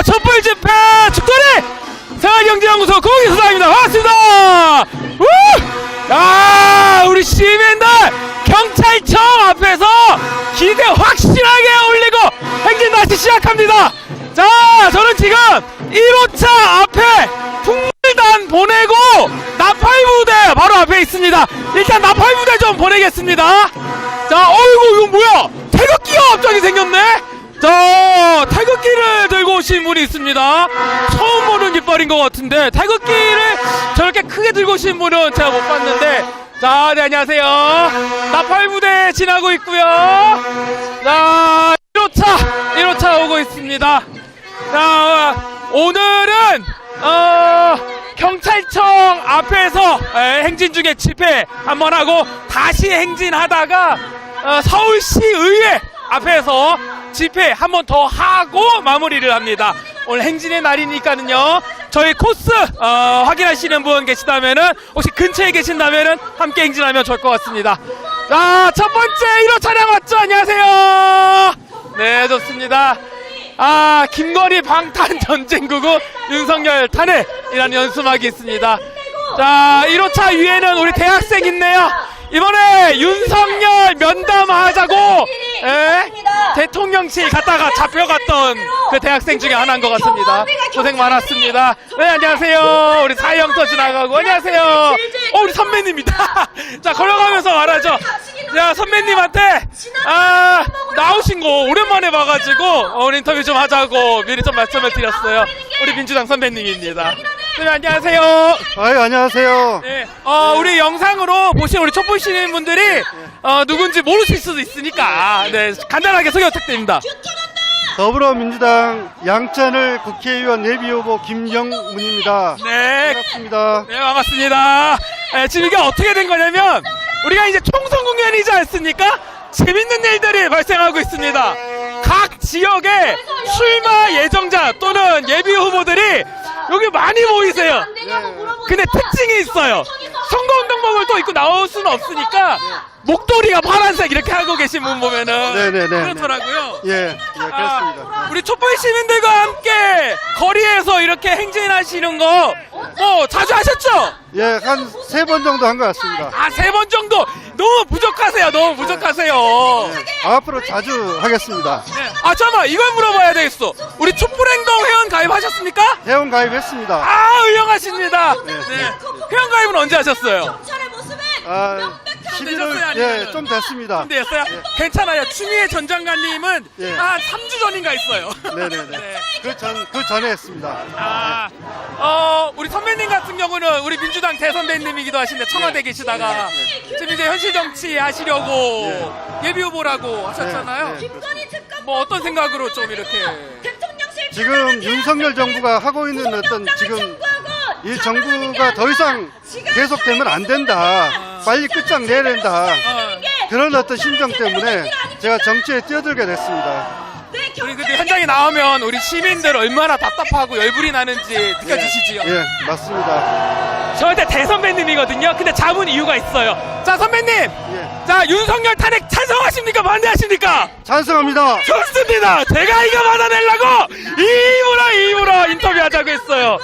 자, 촛불 집회 축구리 생활경제연구소 공익수사입니다. 반갑습니다. 우! 야, 우리 시민들 경찰청 앞에서 기대 확실하게 올리고 행진 다시 시작합니다. 자, 저는 지금 1호차 앞에 풍물단 보내고 나팔 부대 바로 앞에 있습니다. 일단 나팔 부대 좀 보내겠습니다. 자, 어이구 이거 뭐야? 태극기가 갑자기 생겼네. 자, 태극기를 들고 오신 분이 있습니다. 처음 보는 깃발인 것 같은데 태극기를 저렇게 크게 들고 오신 분은 제가 못 봤는데. 자, 네 안녕하세요. 나팔 부대 지나고 있고요. 자, 1호차, 1호차 오고 있습니다. 자, 오늘은 어, 경찰청 앞에서 에, 행진 중에 집회 한번 하고 다시 행진하다가 어, 서울시 의회 앞에서 집회 한 번 더 하고 마무리를 합니다. 오늘 행진의 날이니까는요. 저희 코스 어, 확인하시는 분 계시다면은 혹시 근처에 계신다면은 함께 행진하면 좋을 것 같습니다. 자, 첫 번째 1호 차량 왔죠? 안녕하세요. 네, 좋습니다. 아, 김건희 방탄 전쟁구구 윤석열 탄핵이라는 연수막이 있습니다. 자, 1호차 위에는 우리 대학생 있네요. 이번에 윤석열 면담하자고 예? 대통령실 갔다가 잡혀갔던 그 대학생 중에 하나인 것 같습니다. 고생 많았습니다. 네, 안녕하세요. 우리 사형터 지나가고 안녕하세요. 어, 우리 선배님이다. 자, 걸어가면서 말하죠. 자, 선배님한테 아, 나오신 거 오랜만에 봐가지고 어, 우리 인터뷰 좀 하자고 미리 좀 말씀을 드렸어요. 우리 민주당 선배님입니다. 네, 안녕하세요. 아유 안녕하세요. 네, 어, 우리 영상으로 보신 우리 촛불 시민 분들이 어, 누군지 모르실 수도 있으니까 네, 간단하게 소개 부탁드립니다. 더불어민주당 양천을 국회의원 예비후보 김영문입니다. 네, 반갑습니다. 네 반갑습니다. 네, 지금 이게 어떻게 된 거냐면 우리가 이제 총선 공연이지 않습니까? 재밌는 일들이 발생하고 있습니다. 각 지역의 출마 예정자 또는 예비 후보들이 여기 많이 모이세요. 근데 특징이 있어요. 선거운동복을 또 입고 나올 수는 없으니까 목도리가 파란색 이렇게 하고 계신 분 보면은 네네네. 그렇더라고요. 예, 예 아, 그렇습니다. 우리 촛불 시민들과 함께 거리에서 이렇게 행진하시는 거 뭐 자주 하셨죠? 예, 한 세 번 정도 한 것 같습니다. 아 세 번 정도 너무 부족하세요. 너무 부족하세요. 예, 앞으로 자주 하겠습니다. 네. 아 잠깐만 이걸 물어봐야 되겠어. 우리 촛불행동 회원 가입하셨습니까? 회원 가입했습니다. 아 훌륭하 십니다. 네. 네. 회원 가입은 언제 하셨어요? 경찰의 모습은 아, 되셨어요, 11월 아니면은? 예, 좀 됐습니다. 근데 됐어요? 괜찮아요. 추미애 전 장관님은 예. 한 3주 전인가 있어요. 네네네. 네. 그 전, 그 전에 했습니다. 아, 어, 우리 선배님 같은 경우는 우리 민주당 대선배님이기도 하신데 청와대 계시다가 지금 이제 현실 정치 하시려고 예비 후보라고 하셨잖아요. 네, 네. 김건희 특검 뭐 어떤 생각으로 좀 이렇게 대통령실 지금 윤석열 정부가 하고 있는 어떤 지금 이 정부가 더 이상 계속되면 안 된다. 빨리 끝장 내야 된다. 어, 그런 어떤 심정 때문에 제가 정치에 뛰어들게 됐습니다. 우리 근데 현장에 나오면 우리 시민들 얼마나 답답하고 열불이 나는지 느껴지시지요? 예, 맞습니다. 저한테 대선배님이거든요. 근데 잡은 이유가 있어요. 자, 선배님. 예, 자, 윤석열 탄핵 찬성하십니까? 반대하십니까? 찬성합니다. 좋습니다. 제가 이거 받아내려고 입으로 입으로 인터뷰하자고 했어요.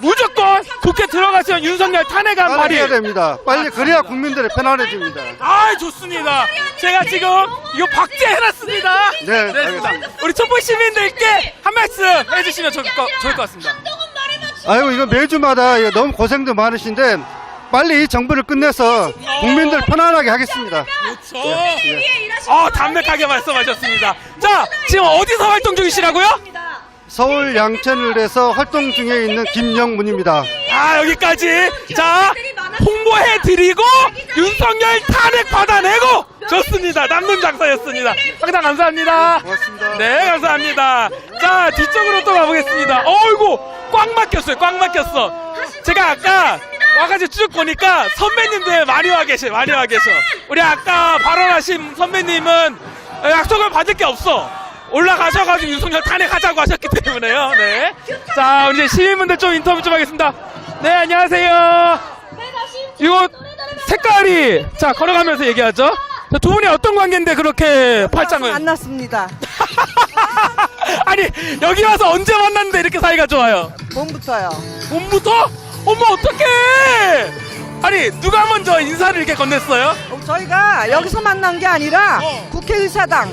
무조건 국회 들어가시면 윤석열 탄핵안 빨리 해야 발의. 됩니다. 빨리 그래야 국민들이 편안해집니다. 아 좋습니다. 제가 지금 이거 박제해놨습니다. 네, 좋습니다. 알겠습니다. 우리 촛불 시민들께 한 말씀 해주시면 좋을 것, 좋을 것 같습니다. 한동훈 말에만 아이고 이거 매주마다 이거 너무 고생도 많으신데 빨리 이 정부를 끝내서 국민들 편안하게 하겠습니다. 그렇죠. 예. 일하시는 어 담백하게 말씀하셨습니다. 자 지금 어디서 활동 중이시라고요? 서울 양천을에서 활동 중에 있는 김영문입니다. 아 여기까지. 자 홍보해 드리고 윤석열 탄핵 받아내고 좋습니다. 남는 장사였습니다. 항상 감사합니다. 고맙습니다. 네 감사합니다. 자 뒤쪽으로 또 가보겠습니다. 어이구 꽉 막혔어요. 꽉 막혔어. 제가 아까 와가지고 쭉 보니까 선배님들 많이 와 계셔 많이 와 계셔. 우리 아까 발언하신 선배님은 약속을 받을 게 없어 올라가셔가지고 윤석열 탄핵하자고 하셨기 때문에요 네. 자 우리 이제 시민분들 좀 인터뷰 좀 하겠습니다 네 안녕하세요 이거 색깔이 자 걸어가면서 얘기하죠 자, 두 분이 어떤 관계인데 그렇게 팔짱을 만났습니다. 아니 여기 와서 언제 만났는데 이렇게 사이가 좋아요? 봄부터요. 봄부터? 어머 어떡해! 아니 누가 먼저 인사를 이렇게 건넸어요? 어, 저희가 여기서 만난 게 아니라 어. 국회의사당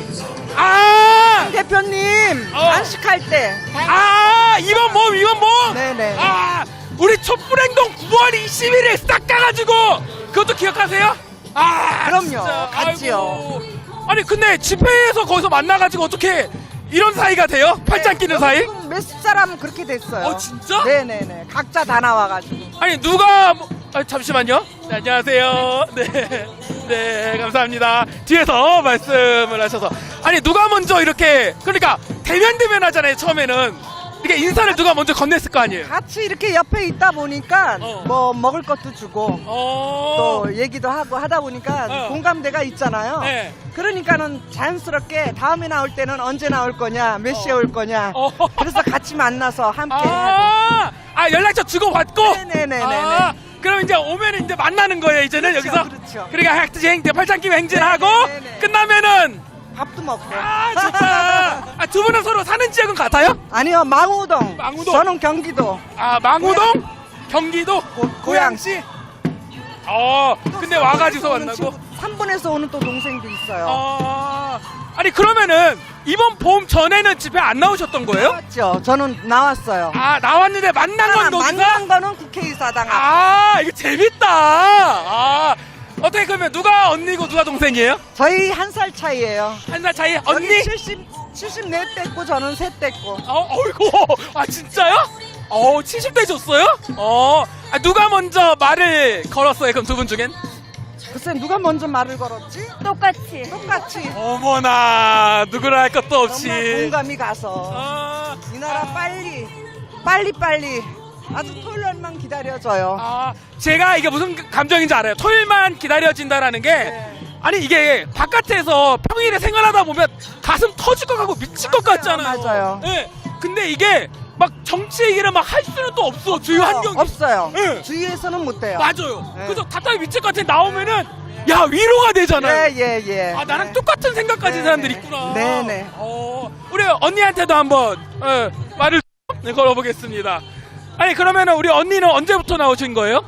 아! 대표님 어. 안식할 때. 아 이번 몸 이번 몸! 네네. 아 우리 촛불행동 9월 21일 싹 가가지고 그것도 기억하세요? 아 그럼요. 진짜. 갔지요. 아이고. 아니 근데 집회에서 거기서 만나가지고 어떻게 이런 사이가 돼요? 팔짱 끼는 사이? 지금 몇십 사람 그렇게 됐어요. 어 진짜? 네네네. 각자 다 나와가지고. 아니 누가 뭐- 아, 잠시만요. 네, 안녕하세요. 네, 네 감사합니다. 뒤에서 말씀을 하셔서 아니 누가 먼저 이렇게 그러니까 대면 대면 하잖아요 처음에는 이게 인사를 누가 먼저 건넸을 거 아니에요. 같이 이렇게 옆에 있다 보니까 어. 뭐 먹을 것도 주고 어. 또 얘기도 하고 하다 보니까 어. 공감대가 있잖아요. 네. 그러니까는 자연스럽게 다음에 나올 때는 언제 나올 거냐, 몇 시에 올 거냐. 어. 그래서 같이 만나서 함께 하고. 아, 아 연락처 주고 받고. 네네네네네. 아, 그럼 이제 오면 이제 만나는 거예요 이제는 그렇죠, 여기서. 그렇죠. 그러니까 학지 행대 팔짱 끼 행진하고 네 네 네. 끝나면은 밥도 먹고. 아 좋다. 아, 두 분은 서로 사는 지역은 같아요? 아니요, 망우동. 망우동. 저는 경기도. 아 망우동, 경기도, 고- 고양시. 어, 근데 와가지고 만나고. 3분에서 오는 또 동생도 있어요. 어, 아니 그러면은 이번 봄 전에는 집에 안 나오셨던 거예요? 맞죠? 저는 나왔어요. 아 나왔는데 만난 건 거기서? 만난 거는 국회의사당 앞. 아 이거 재밌다. 아 어떻게 그러면 누가 언니고 누가 동생이에요? 저희 한 살 차이예요. 한 살 차이 언니? 여기 70, 74 뗐고 저는 셋 뗐고. 어, 어이구, 아 진짜요? 어, 70대 줬어요? 어, 아, 누가 먼저 말을 걸었어요? 그럼 두 분 중엔? 글쎄 누가 먼저 말을 걸었지? 똑같이. 똑같이. 어머나, 누구라 할 것도 없이. 정말 공감이 가서 아, 이 나라 빨리 빨리 빨리 아주 토요일만 기다려줘요. 아, 제가 이게 무슨 감정인지 알아요. 토요일만 기다려진다라는 게. 네. 아니 이게 바깥에서 평일에 생활하다 보면 가슴 터질 것 같고 미칠 것 맞아요, 같잖아요. 맞아요. 예. 근데 이게 막 정치 얘기를 막 할 수는 또 없어. 주요 환경이. 없어요. 네. 주위에서는 못 돼요. 맞아요. 네. 그래서 답답해 미칠 것 같아 나오면은 야 위로가 되잖아요. 예 예 예. 아 나랑 네. 똑같은 생각 가진 네, 사람들이 네. 있구나. 네네. 어, 우리 언니한테도 한번 어, 말을 네, 걸어보겠습니다. 아니 그러면은 우리 언니는 언제부터 나오신 거예요?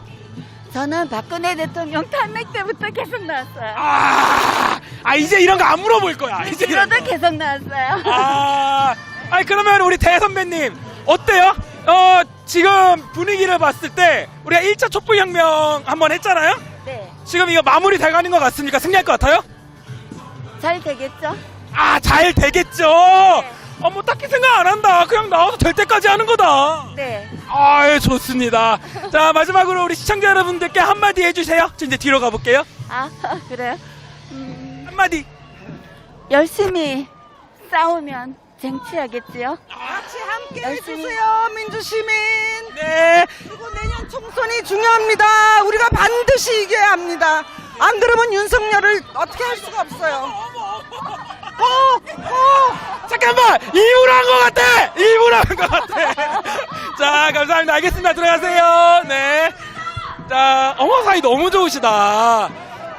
저는 박근혜 대통령 탄핵 때부터 계속 나왔어요. 아, 아 이제 이런 거 안 물어볼 거야. 이제 이런 그러다 거. 계속 나왔어요. 아, 아니 그러면 우리 대 선배님 어때요? 어 지금 분위기를 봤을 때 우리가 1차 촛불혁명 한번 했잖아요. 네. 지금 이거 마무리 돼가는 것 같습니까? 승리할 것 같아요? 잘 되겠죠? 아, 잘 되겠죠. 어, 뭐 딱히 생각 안 한다. 그냥 나와서 될 때까지 하는 거다. 네. 아유, 좋습니다. 자, 마지막으로 우리 시청자 여러분들께 한마디 해주세요. 저 이제 뒤로 가볼게요. 아, 그래요? 음, 한마디. 열심히 싸우면 쟁취하겠지요? 같이 함께 열심히. 해주세요 민주시민. 네. 그리고 내년 총선이 중요합니다. 우리가 반드시 이겨야 합니다. 안 그러면 윤석열을 어떻게 할 수가 없어요. 꼭, 꼭. 잠깐만! 일부러 한것 같아! 일부러 한것 같아! 자, 감사합니다. 알겠습니다. 들어가세요. 네. 자, 어머, 사이 너무 좋으시다.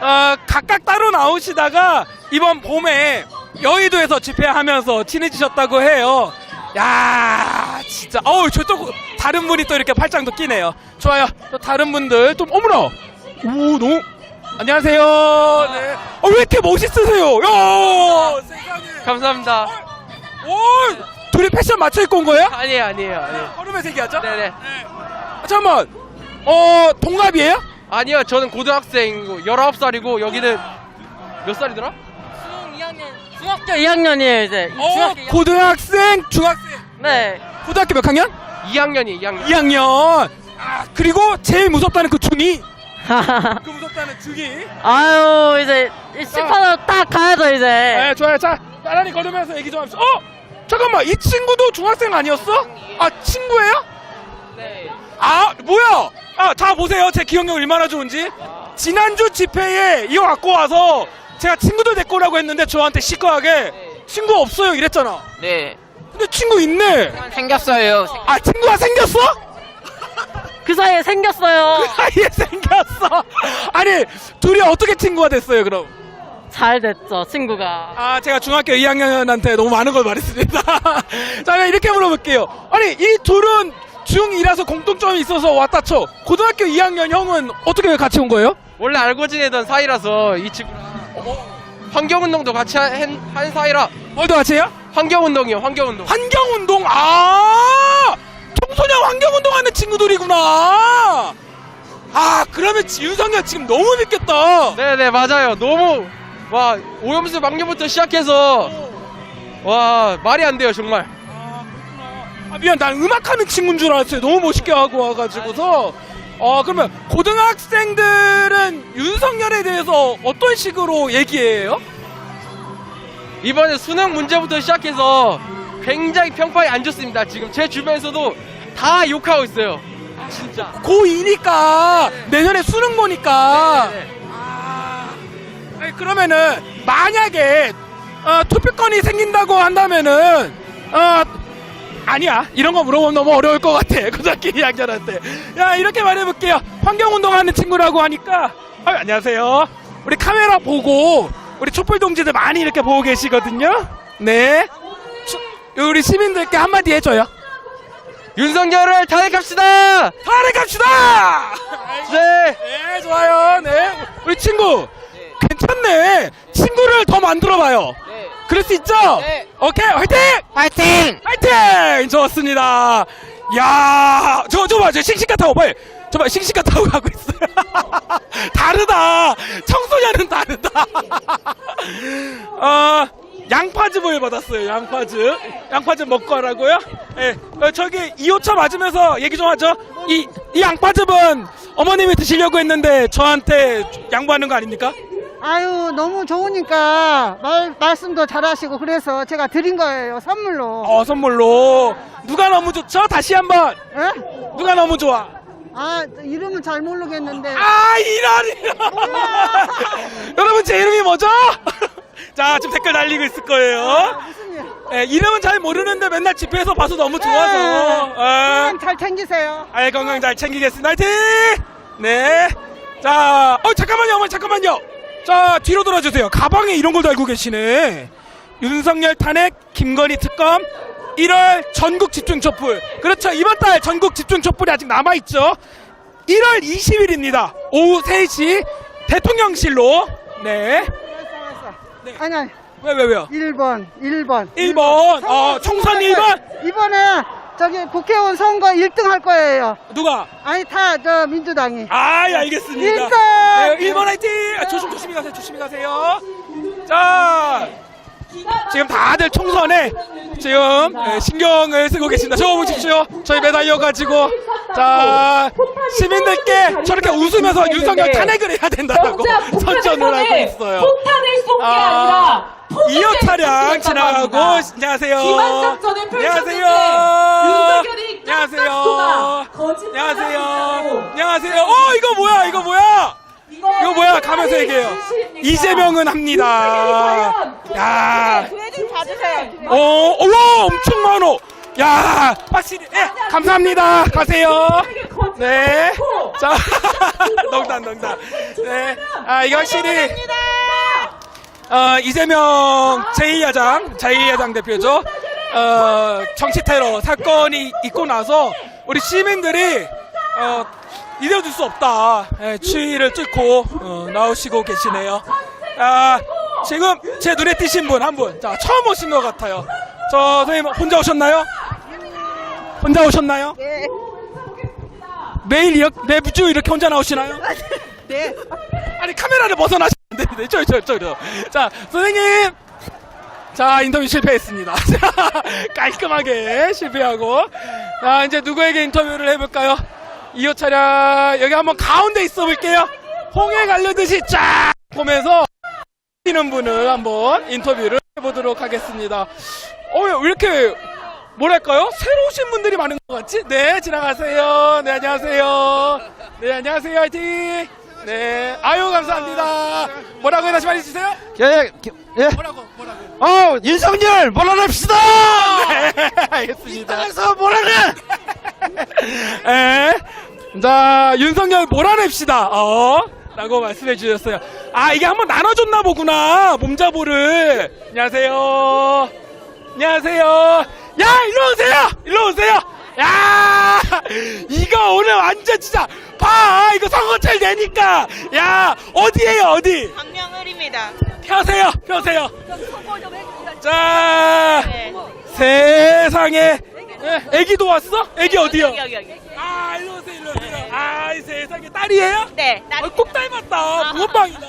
어, 각각 따로 나오시다가 이번 봄에 여의도에서 집회하면서 친해지셨다고 해요. 야 진짜. 어우, 저 또 다른 분이 또 이렇게 팔짱도 끼네요. 좋아요. 또 다른 분들 좀, 어머나! 오, 너무. 안녕하세요. 네. 어, 왜 이렇게 멋있으세요? 야 세상에. 감사합니다. 오! 둘이 패션 맞춰 입고 온 거예요? 아니에요, 아니에요, 아니에요. 얼음의 색이었죠? 네네. 아, 잠깐만. 어, 동갑이에요? 아니요, 저는 고등학생이고, 19살이고, 여기는 몇 살이더라? 중학교 2학년이에요 이제 어, 중학교 2학년. 고등학생, 중학생. 네 고등학교 몇 학년? 2학년이 2학년. 2학년. 아, 그리고 제일 무섭다는 그 중2. 그 무섭다는 중2. 아유 이제 심판으로 딱 가야죠 이제 네, 좋아요. 자, 나란히 걸으면서 얘기 좀 합시다. 어? 잠깐만, 이 친구도 중학생 아니었어? 아, 친구예요? 네. 아, 뭐야? 아, 다 보세요. 제 기억력 얼마나 좋은지. 지난주 집회에 이거 갖고 와서 제가 친구들 데리고 오라고 했는데 저한테 시커하게 친구 없어요 이랬잖아. 네. 근데 친구 있네. 생겼어요. 아, 친구가 생겼어? 그 사이에 생겼어요 아예 생겼어. 아니, 둘이 어떻게 친구가 됐어요, 그럼? 잘 됐죠, 친구가. 아, 제가 중학교 2학년한테 너무 많은 걸 말했습니다. 자, 그럼 이렇게 물어볼게요. 아니, 이 둘은 중2라서 공통점이 있어서 왔다 쳐. 고등학교 2학년 형은 어떻게 같이 온 거예요? 원래 알고 지내던 사이라서 이 친구랑 환경운동도 같이 한, 한 사이라 뭘도 같이 해요? 환경운동이요 환경운동 환경운동, 아! 청소년 환경운동 하는 친구들이구나! 아, 그러면 지- 윤석열 지금 너무 믿겠다! 네네 맞아요 너무 와 오염수 방류부터 시작해서 와 말이 안 돼요 정말 아, 미안, 난 음악하는 친구인 줄 알았어요. 너무 멋있게 하고 와가지고서. 어, 그러면 고등학생들은 윤석열에 대해서 어떤 식으로 얘기해요? 이번에 수능 문제부터 시작해서 굉장히 평판이 안 좋습니다 지금 제 주변에서도 다 욕하고 있어요 진짜 고2니까 내년에 수능 보니까. 네. 아, 아니, 그러면은 만약에 어, 투표권이 생긴다고 한다면은 어, 아니야. 이런 거 물어보면 너무 어려울 것 같아. 고등학교 2학년한테. 야 이렇게 말해볼게요. 환경운동하는 친구라고 하니까. 어, 안녕하세요. 우리 카메라 보고 우리 촛불 동지들 많이 이렇게 보고 계시거든요. 네. 추- 우리 시민들께 한마디 해줘요. 윤석열을 탄핵합시다! 탈핵합시다! 네. 네, 좋아요. 네. 우리 친구. 괜찮네. 친구를 더 만들어봐요. 그럴 수 있죠? 오케이, 화이팅! 화이팅! 화이팅! 좋습니다. 야 저, 저 봐, 저 싱싱가 타고, 빨리. 저 봐, 싱싱가 타고 가고 있어요. 다르다. 청소년은 다르다. 어, 양파즙 을 받았어요, 양파즙. 양파즙 먹고 하라고요? 예. 어, 저기 2호차 맞으면서 얘기 좀 하죠. 이, 이 양파즙은 어머님이 드시려고 했는데 저한테 양보하는 거 아닙니까? 아유 너무 좋으니까 말, 말씀도 잘하시고 그래서 제가 드린 거예요 선물로 어, 선물로. 누가 너무 좋죠? 다시 한 번. 예? 누가 너무 좋아? 아 이름은 잘 모르겠는데 아, 이런, 이런. 여러분, 제 이름이 뭐죠? 자, 지금 댓글 날리고 있을 거예요. 무슨 일 예, 이름은 잘 모르는데 맨날 집회에서 봐서 너무 좋아서. 예. 건강 잘 챙기세요 아이 건강 잘 챙기겠습니다. 화이팅! 네. 자, 어 잠깐만요, 어머니 잠깐만요. 자 뒤로 돌아주세요. 가방에 이런 걸 달고 계시네. 윤석열 탄핵, 김건희 특검, 1월 전국 집중 촛불. 그렇죠. 이번 달 전국 집중 촛불이 아직 남아 있죠. 1월 20일입니다. 오후 3시 대통령실로. 네. 알았어 아니 아니 왜 왜 왜요? 1번 1번 1번. 어, 총선 1번. 이번에 저기 국회의원 선거 1등 할 거예요 누가? 아니 다 저 민주당이 아, 예, 알겠습니다. 일번! 네, 1번 화이팅! 아, 조심, 조심히 가세요, 조심히 가세요. 자, 지금 다들 총선에 지금 예, 신경을 쓰고 계십니다. 저거 보십시오. 저희 매달려가지고. 자, 시민들께 저렇게 웃으면서 윤석열 탄핵을 해야 된다고 선전을 하고 있어요. 폭탄을 쏜게 아, 아니라 2호 차량 지나가고, 안녕하세요. 안녕하세요. 안녕하세요. 안녕하세요. 안녕하세요. 어, 이거 뭐야, 이거 뭐야? 이거 뭐야? 가면서 얘기해요. 이재명은 합니다. 야, 교회 좀 봐주세요. 어, 와, 엄청 많어. 야, 확실히, 예, 감사합니다. 가세요. 네. 자, 농담, 농담. 네. 아, 이게 확실히. 어, 이재명 제2야당, 제2야당 대표죠. 어, 정치 테러 사건이 있고 나서 우리 시민들이 어, 이대로 둘 수 없다. 예, 추위를 뚫고 어, 나오시고 계시네요. 아, 지금 제 눈에 띄신 분 한 분. 자, 처음 오신 것 같아요. 저 선생님 혼자 오셨나요? 혼자 오셨나요? 네. 매일 이렇게, 매주 이렇게 혼자 나오시나요? 네. 아니 카메라를 벗어나시면 안 되는데 저저 저저 자 선생님 자 인터뷰 실패했습니다 자, 깔끔하게 실패하고 자 이제 누구에게 인터뷰를 해볼까요 2호 차량 여기 한번 가운데 있어 볼게요 홍해 가려듯이 쫙 보면서 뛰는 분을 한번 인터뷰를 해보도록 하겠습니다 어 왜 이렇게 뭐랄까요? 새로 오신 분들이 많은 것 같지? 네, 지나가세요. 네, 안녕하세요. 네, 안녕하세요. 화이팅! 네, 아유, 감사합니다. 뭐라고 다시 말해주세요? 예, 예. 뭐라고, 뭐라고. 어, 윤석열 몰아냅시다! 네, 알겠습니다. 땅에서 몰아내! 네. 자, 윤석열 몰아냅시다. 어, 라고 말씀해 주셨어요. 아 이게 한번 나눠줬나 보구나 몸자보를. 안녕하세요. 안녕하세요. 야 일로 오세요! 일로 오세요! 야 이거 오늘 완전 진짜 봐 이거 선거철 되니까. 야 어디에요 어디? 박명을입니다. 펴세요 펴세요. 자 세상에 에, 애기도 왔어? 애기 어디요? 여기 여기. 아 일로 오세요 일로 오세요 아 이 세상에 딸이에요? 네. 어, 꼭 닮았다 무언방이다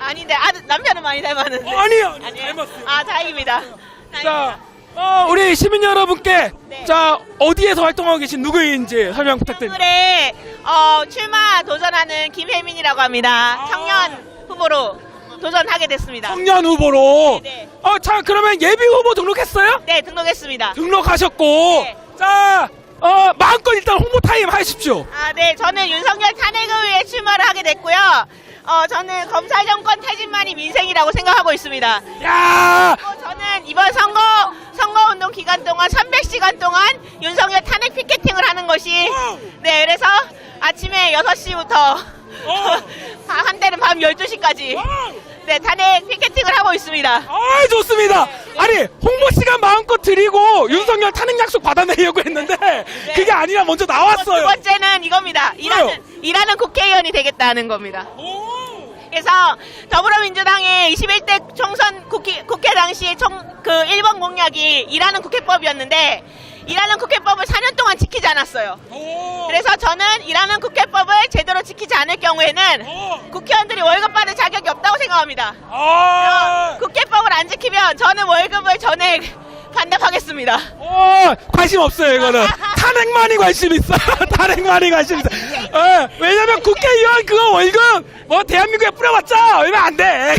아닌데 아들 남편은 많이 닮았는데. 어, 아니요 닮았어요 아 다행입니다. 자, 어, 우리 시민 여러분께 네. 자 어디에서 활동하고 계신 누구인지 설명 부탁드립니다. 올해 어, 출마 도전하는 김혜민이라고 합니다. 아. 청년 후보로 도전하게 됐습니다. 청년 후보로. 네, 네. 어, 자 그러면 예비 후보 등록했어요? 네 등록했습니다. 등록하셨고, 네. 자, 어, 마음껏 일단 홍보 타임 하십시오. 아, 네, 저는 윤석열 탄핵을 위해 출마를 하게 됐고요. 어, 저는 검찰 정권 퇴진만이 민생이라고 생각하고 있습니다. 야, 또 저는 이번 선거 선거 운동 기간 동안 300시간 동안 윤석열 탄핵 피켓팅을 하는 것이 네, 그래서 아침에 6시부터 어. 한때는 밤 12시까지 네, 탄핵 피켓팅을 하고 있습니다. 아 좋습니다. 아니 홍보 시간 마음껏 드리고 윤석열 탄핵 약속 받아내려고 했는데 그게 아니라 먼저 두 나왔어요. 번째는 이겁니다. 일하는 일하는 국회의원이 되겠다는 겁니다. 오. 그래서 더불어민주당의 21대 총선 국회, 국회 당시에 총, 그 1번 공약이 일하는 국회법이었는데 일하는 국회법을 4년 동안 지키지 않았어요. 오. 그래서 저는 일하는 국회법을 제대로 지키지 않을 경우에는 오. 국회의원들이 월급 받을 자격이 없다고 생각합니다. 아. 국회법을 안 지키면 저는 월급을 전액 반납하겠습니다. 어, 관심 없어요, 이거는. 탄핵만이 관심 있어. 탄핵만이 관심 있어. 어, 왜냐면 국회의원 그거 월급, 뭐, 대한민국에 뿌려봤자 얼마 안 돼.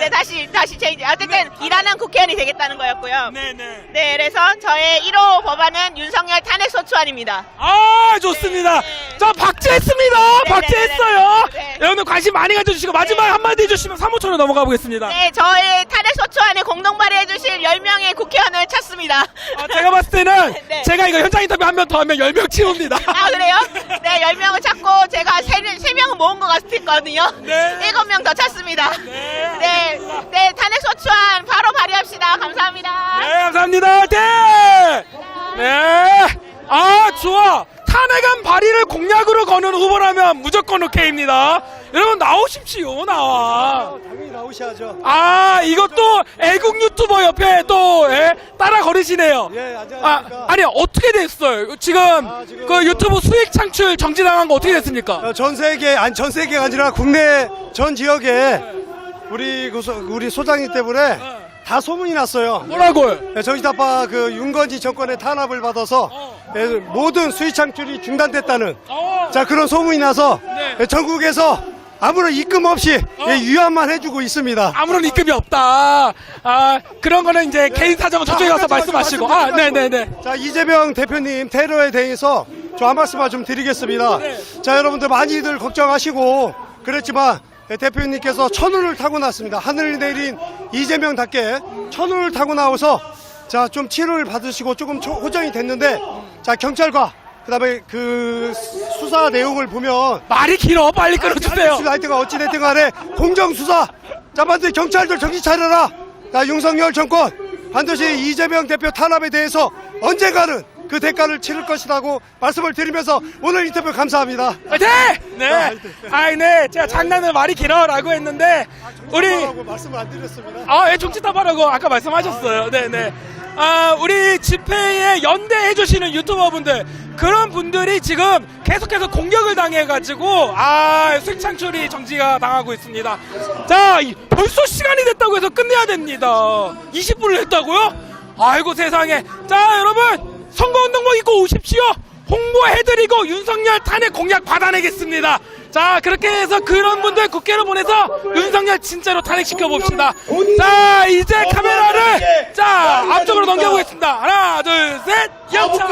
네, 다시, 다시 체인지. 어쨌든 일하는 국회의원이 되겠다는 거였고요. 네네. 네, 그래서 저의 1호 법안은 윤석열 탄핵 소추안입니다. 아, 좋습니다. 네. 자, 박제했습니다. 네, 박제했어요. 네, 네, 네. 여러분들 관심 많이 가져주시고, 마지막 네. 한마디 해주시면 3호천으로 넘어가 보겠습니다. 네, 저의 탄 핵소추안에 공동 발의해 주실 10명의 국회의원을 찾습니다. 아, 제가 봤을 때는 네. 제가 이거 현장 인터뷰 한 명 더 하면 10명 치웁니다. 아, 그래요? 네, 10명을 찾고 제가 3, 명은 모은 것 같았거든요. 네. 7명 더 찾습니다. 네, 네, 네, 탄핵소추안 바로 발의합시다. 감사합니다. 네, 감사합니다. 네. 네. 아, 좋아. 탄핵안 발의를 공약으로 거는 후보라면 무조건 오케이입니다. 여러분 나오십시오. 나와. 당연히 나오셔야죠. 아, 이것도 애국 유튜버 옆에 또 예, 따라 걸으시네요. 예, 아, 안녕하십니까. 아니 어떻게 됐어요? 지금 아, 지금 그 유튜브 수익 창출 정지당한 거 어떻게 됐습니까? 어, 전 세계, 아니 전 세계가 아니라 국내 전 지역에 우리 그 소, 우리 소장님 때문에 다 소문이 났어요. 뭐라고요? 예, 정치타파 그 윤건지 정권의 탄압을 받아서 예, 모든 수익 창출이 중단됐다는 어. 자 그런 소문이 나서 네. 예, 전국에서 아무런 입금 없이 예, 유한만 해주고 있습니다. 아무런 입금이 없다. 아 그런 거는 이제 개인 사정은 저쪽에 가서 말씀하시고. 아, 네네네. 자 이재명 대표님 테러에 대해서 저 한 말씀만 좀 드리겠습니다. 네. 자 여러분들 많이들 걱정하시고 그랬지만 예, 대표님께서 천운을 타고 났습니다. 하늘 내린 이재명답게 천운을 타고 나와서 자 좀 치료를 받으시고 조금 초- 호전이 됐는데 자 경찰과 그다음에 그 수사 내용을 보면 말이 길어. 빨리 끊어주세요. 하여튼 어찌됐든 간에 공정수사 자 반드시 경찰들 정신 차려라 자 윤석열 정권 반드시 이재명 대표 탄압에 대해서 언젠가는 그 대가를 치를 것이라고 말씀을 드리면서 오늘 인터뷰 감사합니다 파이팅! 네. 아이, 네. 제가 장난을 말이 길어라고 했는데, 우리, 라고 말씀을 안 드렸습니다 아, 예, 종치타파라고 아까 말씀하셨어요. 네네. 아, 우리 집회에 연대해주시는 유튜버분들, 그런 분들이 지금 계속해서 공격을 당해가지고, 아, 수익 창출이 정지가 당하고 있습니다. 자, 이- 벌써 시간이 됐다고 해서 끝내야 됩니다. 20분을 했다고요? 아이고 세상에. 자, 여러분, 선거운동복 입고 오십시오. 홍보해드리고 윤석열 탄핵 공약 받아내겠습니다. 자, 그렇게 해서 그런 분들 국회로 보내서 윤석열 진짜로 탄핵시켜 봅시다. 자, 이제 카메라를 자 앞쪽으로 넘겨보겠습니다. 하나, 둘, 셋, 영차.